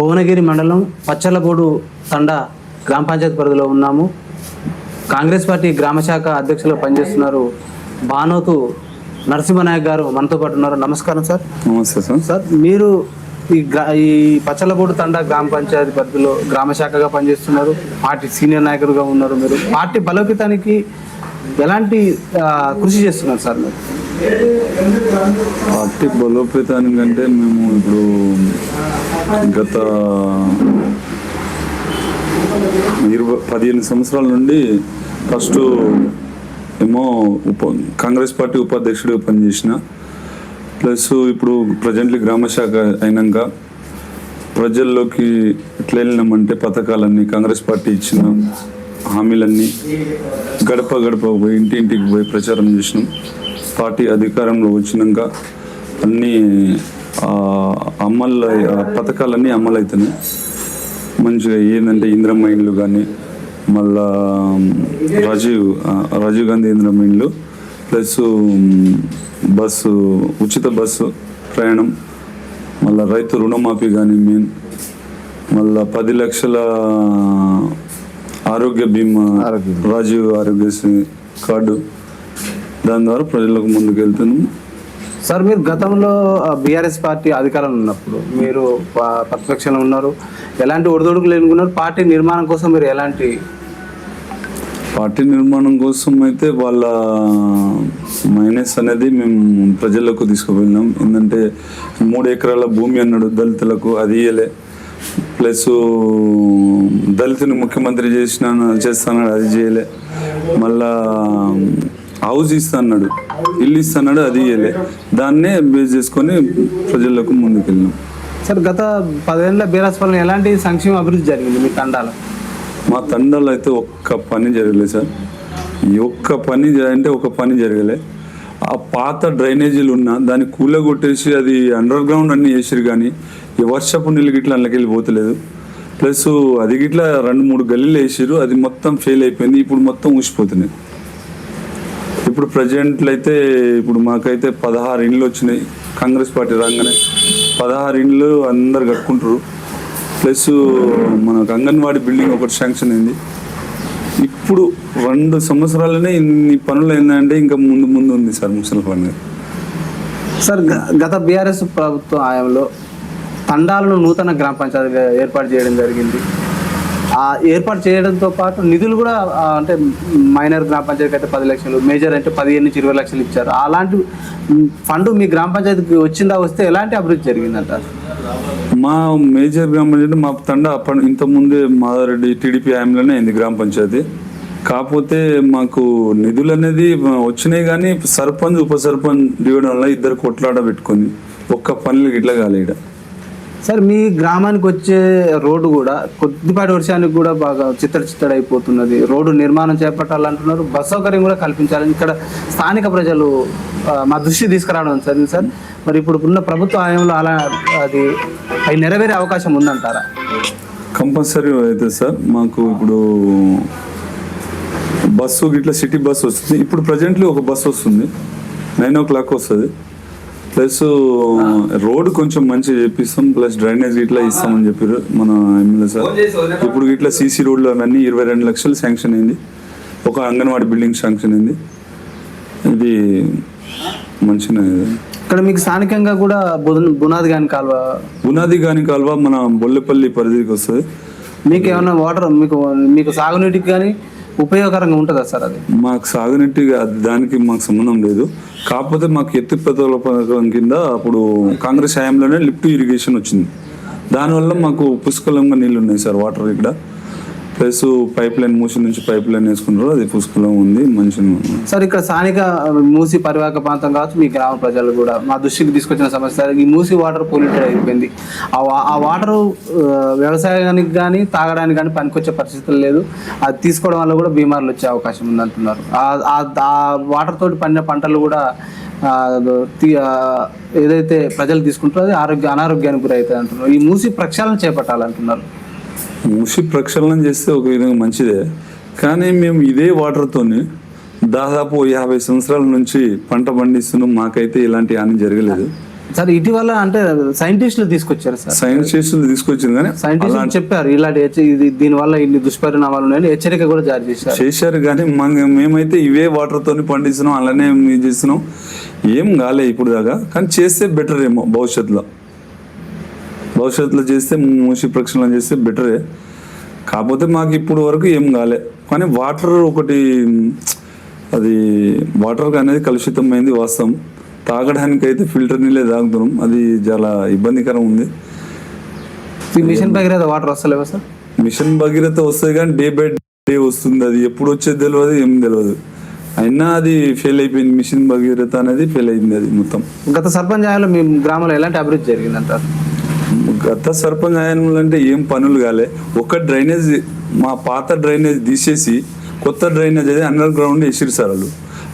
భువనగిరి మండలం పచ్చలగూడు తండా గ్రామ పంచాయతీ పరిధిలో ఉన్నాము. కాంగ్రెస్ పార్టీ గ్రామ శాఖ అధ్యక్షులు పనిచేస్తున్నారు భానోతు నరసింహనాయక్ గారు మనతో పాటు ఉన్నారు. నమస్కారం సార్. నమస్తే సార్. సార్ మీరు ఈ గ్రా ఈ పచ్చలగూడు తండా గ్రామ పంచాయతీ పరిధిలో గ్రామ శాఖగా పనిచేస్తున్నారు. పార్టీ సీనియర్ నాయకులుగా ఉన్నారు మీరు. పార్టీ బలోపేతానికి ఎలాంటి కృషి చేస్తున్నారు సార్ మీరు? పార్టీ బలోపేతానికంటే మేము ఇప్పుడు గత ఇరవై పదిహేను సంవత్సరాల నుండి ఫస్ట్ ఏమో ఉప కాంగ్రెస్ పార్టీ ఉపాధ్యక్షుడిగా పనిచేసిన. ప్లస్ ఇప్పుడు ప్రజెంట్లీ గ్రామ శాఖ అయినాక ప్రజల్లోకి ఎట్లా వెళ్ళినామంటే పథకాలన్నీ కాంగ్రెస్ పార్టీ ఇచ్చిన హామీలన్నీ గడప గడప పోయి ఇంటింటికి పోయి ప్రచారం చేసినాం. పార్టీ అధికారంలో వచ్చినాక అన్నీ అమలు పథకాలన్నీ అమలు అవుతున్నాయి మంచిగా ఏంటంటే ఇంద్రమ్మ ఇండ్లు కానీ మళ్ళా రాజీవ్ రాజీవ్ గాంధీ ఇంద్రమ్మ ఇండ్లు ప్లస్ బస్సు ఉచిత బస్సు ప్రయాణం మళ్ళా రైతు రుణమాఫీ కానీ మెయిన్ మళ్ళా పది లక్షల ఆరోగ్య బీమా. రాజీవ్ ఆరోగ్యశ్రీ కార్డు దాని ద్వారా ప్రజలకు ముందుకు వెళ్తున్నాం సార్ మీరు గతంలో బీఆర్ఎస్ పార్టీ అధికారంలో ఉన్నప్పుడు మీరు ప్రతిపక్షంలో ఉన్నారు. ఎలాంటి ఒడిదొడుకులు ఎన్నుకున్నారు పార్టీ నిర్మాణం కోసం మీరు ఎలాంటి పార్టీ నిర్మాణం కోసం అయితే వాళ్ళ మైనస్ అనేది మేము ప్రజలకు తీసుకువెళ్ళినాం ఏంటంటే మూడు ఎకరాల భూమి అన్నాడు దళితులకు అది ఇయ్యలే. ప్లస్ దళితుని ముఖ్యమంత్రి చేసిన చేస్తాన్నాడు అది చేయలే. మళ్ళా హౌస్ ఇస్తా అన్నాడు ఇల్లు ఇస్తా అన్నాడు అది ఇయ్యలే. దాన్నే బేస్ చేసుకొని ప్రజలకు ముందుకెళ్ళినాం. సార్ గత పదేళ్ళ బీఆర్ఎస్ పాలన ఎలాంటి సంక్షేమ అభివృద్ధి జరిగింది మీ తండాలో? మా తండాలో అయితే ఒక్క పని జరగలేదు సార్. ఈ ఒక్క పని అంటే ఒక పని జరగలే. ఆ పాత డ్రైనేజీలు ఉన్న దాన్ని కూలగొట్టేసి అది అండర్ గ్రౌండ్ అన్ని వేసిరు కానీ ఈ వర్షపు నీళ్ళు గిట్ల అందులోకి పోతలేదు. ప్లస్ అది గిట్ల రెండు మూడు గల్లీలు వేసిరు అది మొత్తం ఫెయిల్ అయిపోయింది ఇప్పుడు మొత్తం ఊసిపోతున్నాయి. ఇప్పుడు ప్రజెంట్లు అయితే ఇప్పుడు మాకైతే పదహారు ఇండ్లు వచ్చినాయి. కాంగ్రెస్ పార్టీ రాగానే పదహారు ఇండ్లు అందరు కట్టుకుంటారు ప్లస్ మనకు అంగన్వాడీ బిల్డింగ్ ఒకటి శాంక్షన్ అయింది. ఇప్పుడు రెండు సంవత్సరాలనే ఇన్ని పనులు ఏంటంటే ఇంకా ముందు ముందు ఉంది సార్ ముసలి పండుగ సార్ గ- గత బీఆర్ఎస్ ప్రభుత్వం హయాంలో తండాలను నూతన గ్రామ పంచాయతీగా ఏర్పాటు చేయడం జరిగింది. ఏర్పాటు చేయడంతో పాటు నిధులు కూడా అంటే మైనర్ గ్రామ పంచాయతీకి అయితే పది లక్షలు మేజర్ అంటే పదిహేను నుంచి ఇరవై లక్షలు ఇచ్చారు. అలాంటి ఫండ్ మీ గ్రామ పంచాయతీకి వచ్చిందా వస్తే ఎలాంటి అభివృద్ధి జరిగిందంటారు మా మేజర్ గ్రామ పంచాయతీ మా తండ అప్పటి ఇంతకుముందే మాదారెడ్డి టీడీపీ హయాంలోనే అయింది గ్రామ పంచాయతీ. కాకపోతే మాకు నిధులు అనేది వచ్చినాయి కానీ సర్పంచ్ ఉప సర్పంచ్ డివిజన్ వల్ల ఇద్దరు కొట్లాడ పెట్టుకుంది. ఒక్క పనులు ఇట్లా కాలేడ సార్ మీ గ్రామానికి వచ్చే రోడ్డు కూడా కొద్దిపాటి వర్షానికి కూడా బాగా చిత్తడి చిత్తడి అయిపోతున్నది. రోడ్డు నిర్మాణం చేపట్టాలంటున్నారు. బస్ సౌకర్యం కూడా కల్పించాలని ఇక్కడ స్థానిక ప్రజలు మా దృష్టి తీసుకురావడం జరిగింది సార్. మరి ఇప్పుడు ఉన్న ప్రభుత్వ హయాంలో అలా అది అవి నెరవేరే అవకాశం ఉందంటారా? కంపల్సరీ అయితే సార్ మాకు ఇప్పుడు బస్సు ఇట్లా సిటీ బస్సు వస్తుంది. ఇప్పుడు ప్రజెంట్లీ ఒక బస్సు వస్తుంది. నైన్ ఓ క్లాక్ వస్తుంది. ప్లస్ రోడ్ కొంచెం మంచిగా చేపిస్తాం ప్లస్ డ్రైనేజ్ ఇట్లా ఇస్తామని చెప్పారు మన ఎమ్మెల్యే సార్. ఇప్పుడు ఇట్లా సీసీ రోడ్లు అవన్నీ ఇరవై రెండు లక్షలు శాంక్షన్ అయింది. ఒక అంగన్వాడీ బిల్డింగ్ శాంక్షన్ అయింది. ఇది మంచిగా ఇక్కడ మీకు స్థానికంగా కూడా బుధ- బునాది గాని కాలువ? బునాది గాని కాలువ మన బొల్లెపల్లి పరిధికి వస్తుంది. మీకు ఏమైనా వాటర్ మీకు మీకు సాగునీటికి కానీ ఉపయోగకరంగా ఉంటుందా సార్ అది? మాకు సాగునీటి అది దానికి మాకు సంబంధం లేదు. కాకపోతే మాకు ఎత్తిపోతల పథకం కింద అప్పుడు కాంగ్రెస్ హయాంలోనే లిఫ్ట్ ఇరిగేషన్ వచ్చింది. దానివల్ల మాకు పుష్కలంగా నీళ్ళు ఉన్నాయి సార్ వాటర్ ఇక్కడ. ప్లస్ పైప్ లైన్ మూసి నుంచి పైప్ లైన్ వేసుకున్నారు అది పుష్కలం ఉంది. మంచి సార్ ఇక్కడ స్థానిక మూసి పరివాహక ప్రాంతం కావచ్చు మీ గ్రామ ప్రజలు కూడా మా దృష్టికి తీసుకొచ్చిన సమస్య ఈ మూసి వాటర్ పొల్యూటెడ్ అయిపోయింది. ఆ వా- ఆ వాటర్ వ్యవసాయానికి కానీ తాగడానికి కానీ పనికొచ్చే పరిస్థితులు లేదు. అది తీసుకోవడం వల్ల కూడా బీమార్లు వచ్చే అవకాశం ఉందంటున్నారు. ఆ- ఆ వాటర్ తోటి పండిన పంటలు కూడా తీ- ఏదైతే ప్రజలు తీసుకుంటారో అది ఆరోగ్య అనారోగ్యానికి గురవుతాయి అంటున్నారు. ఈ మూసి ప్రక్షాళన చేపట్టాలంటున్నారు. మూసి ప్రక్షాళన చేస్తే ఒక విధంగా మంచిదే. కానీ మేము ఇదే వాటర్తోని దాదాపు యాభై సంవత్సరాల నుంచి పంట పండిస్తున్నాం. మాకైతే ఇలాంటి హాని జరగలేదు. సార్ ఇటీవల అంటే సైంటిస్టులు తీసుకొచ్చారు సార్. చేస్తుంది తీసుకొచ్చింది కానీ సైంటిస్టులు చెప్పారు ఇలాంటి ఇది దీనివల్ల ఇన్ని దుష్పరిణామాలు ఉన్నాయని హెచ్చరిక కూడా జారీ చేశారు. చేశారు కానీ మేమైతే ఇవే వాటర్ తోని పండిస్తున్నాం అలానే ఇది చేస్తున్నాం. ఏం కాలే ఇప్పుడు దాకా. కానీ చేస్తే బెటర్ ఏమో భవిష్యత్తులో. భవిష్యత్తులో చేస్తే మూసి ప్రక్షాళన చేస్తే బెటరే. కాకపోతే మాకు ఇప్పుడు వరకు ఏం కాలే. కానీ వాటర్ ఒకటి అది వాటర్ అనేది కలుషితమైంది వాస్తవం. తాగడానికి అయితే ఫిల్టర్ నీళ్ళే తాగుతున్నాం. అది చాలా ఇబ్బందికరం ఉంది. ఈ మిషన్ భగీరథ వాటర్ వస్తలేవా సార్? మిషన్ భగీరథ వస్తుంది కానీ డే బై డే వస్తుంది. అది ఎప్పుడు వచ్చేది తెలియదు ఏం తెలియదు అయినా అది ఫెయిల్ అయిపోయింది. మిషన్ భగీరథ అనేది ఫెయిల్ అయింది అది మొత్తం. గత సర్పంచ్ హయాంలో మీ గ్రామంలో ఎలాంటి అభివృద్ధి జరిగిందంటారు? గత సర్పంచ్ ఆయనలు అంటే ఏం పనులు కాలే. ఒక డ్రైనేజ్ మా పాత డ్రైనేజ్ తీసేసి కొత్త డ్రైనేజ్ అది అండర్ గ్రౌండ్ వేసిరు సార్ వాళ్ళు.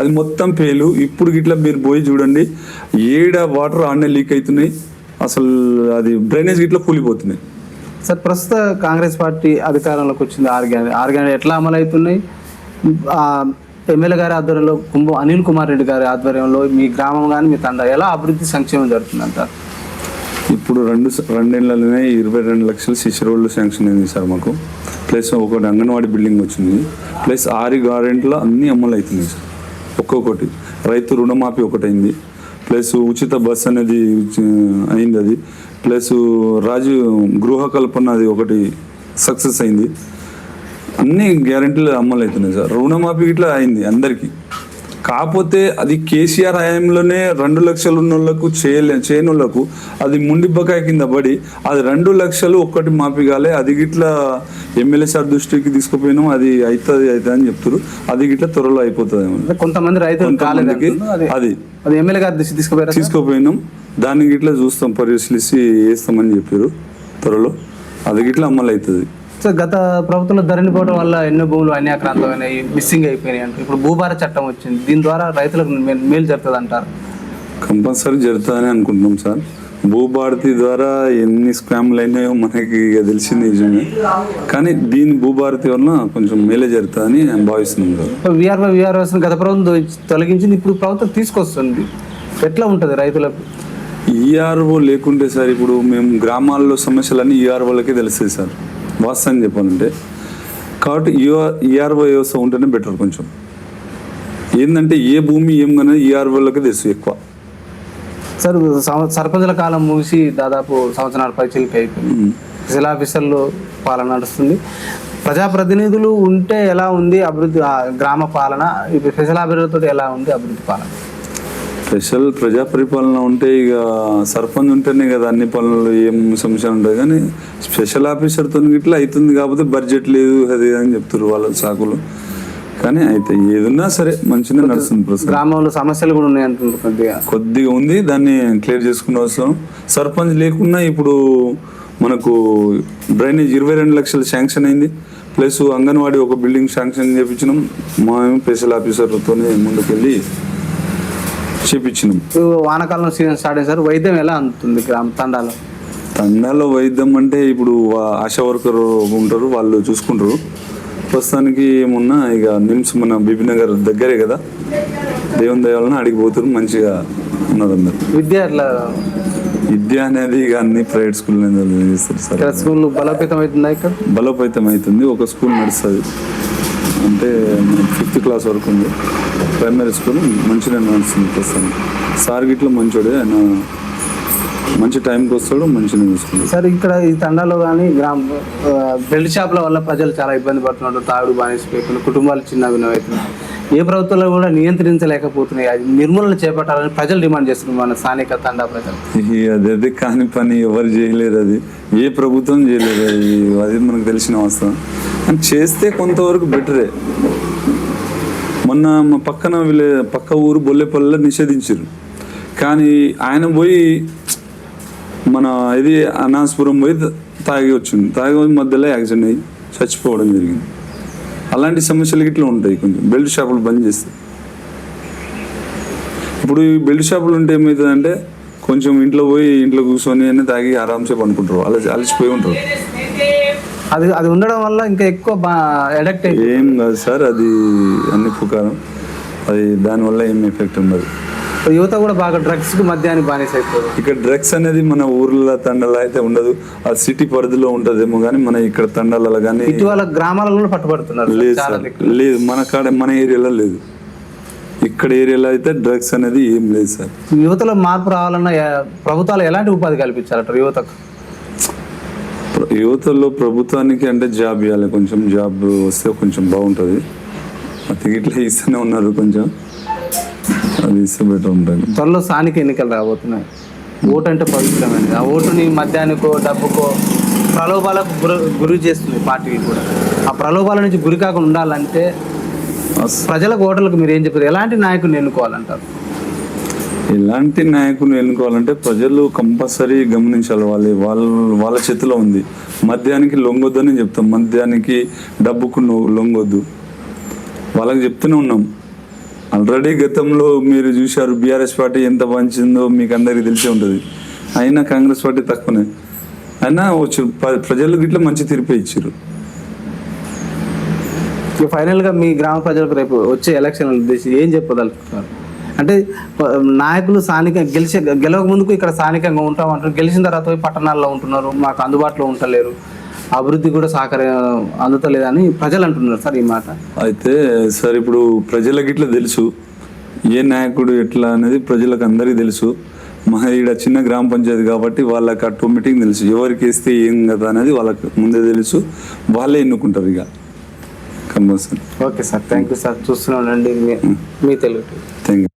అది మొత్తం పేలు. ఇప్పుడు గిట్లా మీరు పోయి చూడండి ఏడ వాటర్ ఆడనే లీక్ అవుతున్నాయి అసలు అది డ్రైనేజ్ గిట్లా కూలిపోతున్నాయి. సార్ ప్రస్తుత కాంగ్రెస్ పార్టీ అధికారంలోకి వచ్చింది ఆర్గానిక్ ఆర్గానిక్ ఎట్లా అమలు అవుతున్నాయి ఎమ్మెల్యే గారి ఆధ్వర్యంలో కుంభ అనిల్ కుమార్ రెడ్డి గారి ఆధ్వర్యంలో మీ గ్రామం కానీ మీ తండ ఎలా అభివృద్ధి సంక్షేమం జరుగుతుంది అంటారు ఇప్పుడు రెండు రెండేళ్ళలోనే ఇరవై రెండు లక్షలు శిశు రోడ్లు శాంక్షన్ అయింది సార్ మాకు. ప్లస్ ఒకటి అంగన్వాడీ బిల్డింగ్ వచ్చింది. ప్లస్ ఆరు గారెంట్లో అన్నీ అమలు అవుతున్నాయి సార్. ఒక్కొక్కటి. రైతు రుణమాఫీ ఒకటైంది. ప్లస్ ఉచిత బస్ అనేది అయింది అది. ప్లస్ రాజు గృహ కల్పన అది ఒకటి సక్సెస్ అయింది. అన్ని గ్యారెంటీలు అమలు అవుతున్నాయి సార్. రుణమాఫీ ఇట్లా అయింది అందరికీ. కాకపోతే అది కేసీఆర్ హయాంలోనే రెండు లక్షలు ఉన్న వాళ్ళకు చేయలే చేయని వాళ్ళకు అది ముండి బకాయ కింద పడి అది రెండు లక్షలు ఒక్కటి మాఫీ కాలే. అది గిట్లా ఎమ్మెల్యే సార్ దృష్టికి తీసుకుపోయినాం అది అవుతుంది అవుతుంది అని చెప్తారు అది గిట్లా త్వరలో అయిపోతుంది కొంతమంది రైతులు కొంతమందికి అది అది ఎమ్మెల్యే గారి దృష్టి తీసుకుపోయారు తీసుకుపోయినాం. దాన్ని గిట్లా చూస్తాం పరిశీలిసి వేస్తామని చెప్పారు త్వరలో. అది గిట్లా అమలు అవుతుంది సార్ గత ప్రభుత్వంలో ధరణి పోవడం వల్ల ఎన్నో భూములు అన్యాక్రాంతమైనాయి మిస్సింగ్ అయిపోయినాయి అంటే ఇప్పుడు భూభార చట్టం వచ్చింది. దీని ద్వారా రైతులకు మేలు జరుగుతుంది అంటారు. కంపల్సరీ జరుగుతుందని అనుకుంటున్నాం సార్. భూభారతి ద్వారా ఎన్ని స్కామ్లు అయినాయో మనకి ఇక తెలిసింది నిజమే. కానీ దీని భూభారతి వలన కొంచెం మేలే జరుగుతుందని నేను భావిస్తున్నాం విఆర్ఓ విఆర్ఓస్ గత ప్రభుత్వం తొలగించింది. ఇప్పుడు ప్రభుత్వం తీసుకొస్తుంది. ఎట్లా ఉంటుంది రైతులకు? ఈఆర్ఓ లేకుంటే సార్ ఇప్పుడు మేము గ్రామాల్లో సమస్యలన్నీ ఈఆర్ఓలకే తెలుస్తాయి సార్. వాస్తవం చెప్పాలంటే. కాబట్టి ఈఆర్ ఈఆర్ఓ వ్యవస్థ ఉంటేనే బెటర్ కొంచెం. ఏంటంటే ఏ భూమి ఏం కానీ ఈఆర్ఓలకే తెలుసు ఎక్కువ. సార్ సర్పంచుల కాలం ముగిసి దాదాపు సంవత్సరాల పైచీలకి అయిపోయింది. ఫిజిల్ ఆఫీసర్లు పాలన నడుస్తుంది. ప్రజాప్రతినిధులు ఉంటే ఎలా ఉంది అభివృద్ధి గ్రామ పాలన ఇప్పుడు ఫిజిల్ ఆఫీసర్లతో ఎలా ఉంది అభివృద్ధి పాలన? స్పెషల్ ప్రజా పరిపాలన ఉంటే ఇక సర్పంచ్ ఉంటేనే కదా అన్ని పనులు ఏం సమస్య ఉంటుంది కానీ స్పెషల్ ఆఫీసర్తో ఇట్లా అవుతుంది కాకపోతే బడ్జెట్ లేదు అది అని చెప్తారు వాళ్ళ సాకులు. కానీ అయితే ఏదున్నా సరే మంచిగా నడుస్తుంది గ్రామంలో సమస్యలు కూడా ఉన్నాయి కొద్దిగా. కొద్దిగా ఉంది దాన్ని క్లియర్ చేసుకునే అవసరం. సర్పంచ్ లేకున్నా ఇప్పుడు మనకు డ్రైనేజ్ ఇరవై రెండు లక్షలు శాంక్షన్ అయింది. ప్లస్ అంగన్వాడీ ఒక బిల్డింగ్ శాంక్షన్ చేయించినాం మా స్పెషల్ ఆఫీసర్తోనే ముందుకెళ్ళి చేపించినాం. వానాకాలం సీజన్ స్టార్ట్ అయింది సార్ వైద్యం ఎలా అందుతుంది గ్రామ తండాలో? తండాలో వైద్యం అంటే ఇప్పుడు ఆశా వర్కర్ ఉంటారు వాళ్ళు చూసుకుంటారు. ప్రస్తుతానికి ఏమున్నా ఇక నిమ్స్ మన బీబీనగర్ దగ్గరే కదా. దేవుని దయాలను అడిగి పోతారు మంచిగా ఉన్నారు అందరు. విద్య ఎట్లా? విద్య అనేది ఇక అన్ని ప్రైవేట్ స్కూల్ చేస్తారు సార్. స్కూల్ బలోపేతం అవుతుందా ఇక్కడ? బలోపేతం అవుతుంది ఒక స్కూల్ నడుస్తుంది. అంటే ఫిఫ్త్ క్లాస్ వరకు ఉంది. ప్రైమరీ స్కూల్ మంచిగా నడుస్తుంది ప్రస్తుతానికి సార్ గిట్ల మంచోడే ఆయన మంచి టైంకి వస్తాడు మంచిగా చూసుకుంటాడు. సార్ ఇక్కడ ఈ తండాలో కానీ గ్రామ బెల్ట్ షాప్ల వల్ల ప్రజలు చాలా ఇబ్బంది పడుతున్నారు. తాగుడు బానిసపోయి కుటుంబాలు చిన్న అవుతున్నాయి ఏ ప్రభుత్వాలు కూడా నియంత్రించలేకపోతున్నాయి. అది నిర్మూలన చేపట్టాలని ప్రజలు డిమాండ్ చేస్తున్నారు మన స్థానిక తండా ప్రజలు. అది అదే కాని పని ఎవరు చేయలేరు అది. ఏ ప్రభుత్వం చేయలేదు అది. అది మనకు తెలిసిన అవసరం. అని చేస్తే కొంతవరకు బెటరే. మొన్న మా పక్కన వీళ్ళ పక్క ఊరు బొల్లెపల్లిలో నిషేధించారు. కానీ ఆయన పోయి మన ఇది అనాస్పురం పోయి తాగి వచ్చింది తాగి మధ్యలో యాక్సిడెంట్ అయ్యి చచ్చిపోవడం జరిగింది. అలాంటి సమస్యలు ఇట్లా ఉంటాయి కొంచెం. బెల్ట్ షాపులు బంద్ చేస్తే. ఇప్పుడు ఈ బెల్ట్ షాపులు ఉంటే ఏమవుతుందంటే కొంచెం ఇంట్లో పోయి ఇంట్లో కూర్చొని అని తాగి ఆరామ్సే పండుకుంటారు. అలా అలసిపోయి ఉంటారు. అది అది ఉండడం వల్ల ఇంకా ఎక్కువ అడక్ట్ అయిపోయి ఏం కాదు సార్ అది అన్ని పుకారం అది దానివల్ల ఏం ఎఫెక్ట్ ఉండదు. యువత కూడా బాగా డ్రగ్స్కి మద్యానికి బానిస అయిపోయింది ఇక్కడ డ్రగ్స్ అనేది మన ఊర్ల తండాలో అయితే ఉండదు. ఆ సిటీ పరిధిలో ఉంటదేమో కానీ మన ఇక్కడ తండాలలో కానీ ఇటీవల గ్రామాలలో కూడా పట్టుబడుతున్నారు లేదు చాలా సార్. దిక్కులు. లేదు మన కాడ మన ఏరియాలో లేదు. ఇక్కడ ఏరియాలో అయితే డ్రగ్స్ అనేది ఏం లేదు సార్. యువతలో మార్పు రావాలన్న ఏ- ప్రభుత్వాలు ఎలాంటి ఉపాధి కల్పించాలట యువతకు? ప్ర- యువతలో ప్రభుత్వానికి అంటే జాబ్ ఇవ్వాలి కొంచెం జాబ్ వస్తే కొంచెం బాగుంటుంది. అది ఇట్లా ఇస్తూనే ఉన్నారు కొంచెం. అది ఉంటుంది త్వరలో స్థానిక ఎన్నికలు రాబోతున్నాయి. ఓటు అంటే పవిత్రమైనది. ఆ ఓటుని మద్యానికో డబ్బుకో ప్రలోభాలకు గురి గురి చేస్తుంది పార్టీలు కూడా. ఆ ప్రలోభాల నుంచి గురి కాకుండా ఉండాలంటే ప్రజలకు ఓటర్లకు మీరు ఏం చెప్తారు? ఎలాంటి నాయకుడిని ఎన్నుకోవాలంటారు? ఎలాంటి నాయకులు ఎన్నుకోవాలంటే ప్రజలు కంపల్సరీ గమనించాలి. వాళ్ళ వాళ్ళ వాళ్ళ చేతిలో ఉంది. మద్యానికి లొంగొద్దని చెప్తాం. మద్యానికి డబ్బుకు నువ్వు లొంగొద్దు. వాళ్ళకి చెప్తూనే ఉన్నాం. ఆల్రెడీ గతంలో మీరు చూశారు బీఆర్ఎస్ పార్టీ ఎంత పంచిందో మీకు అందరికీ తెలిసే ఉంటుంది. అయినా కాంగ్రెస్ పార్టీ తక్కువనే. అయినా వచ్చు ప్ర- ప్రజలకు మంచి తీర్పు ఇచ్చారు ఇక ఫైనల్గా మీ గ్రామ ప్రజలకు రేపు వచ్చే ఎలక్షన్ ఉద్దేశించి ఏం చెప్పదలుచుకున్నారు? అంటే నాయకులు స్థానిక గెలిచే గెలవక ముందుకు ఇక్కడ స్థానికంగా ఉంటాం అంటారు గెలిచిన తర్వాత పట్టణాల్లో ఉంటున్నారు. మాకు అందుబాటులో ఉంటలేరు అభివృద్ధి కూడా సహకార అందుతలేదని ప్రజలు అంటున్నారు సార్ ఈ మాట. అయితే సార్ ఇప్పుడు ప్రజలకు ఇట్లా తెలుసు. ఏ నాయకుడు ఎట్లా అనేది ప్రజలకు అందరికీ తెలుసు. మా ఈడ చిన్న గ్రామ పంచాయతీ కాబట్టి వాళ్ళకి ఆటోమేటిక్ తెలుసు. ఎవరికి వేస్తే ఏం కదా అనేది వాళ్ళకి ముందే తెలుసు. వాళ్ళే ఎన్నుకుంటారు ఇక. Compulsory. Okay sir thank you sir చూస్తున్నానండి మీ మీ తెలుగు. Thank you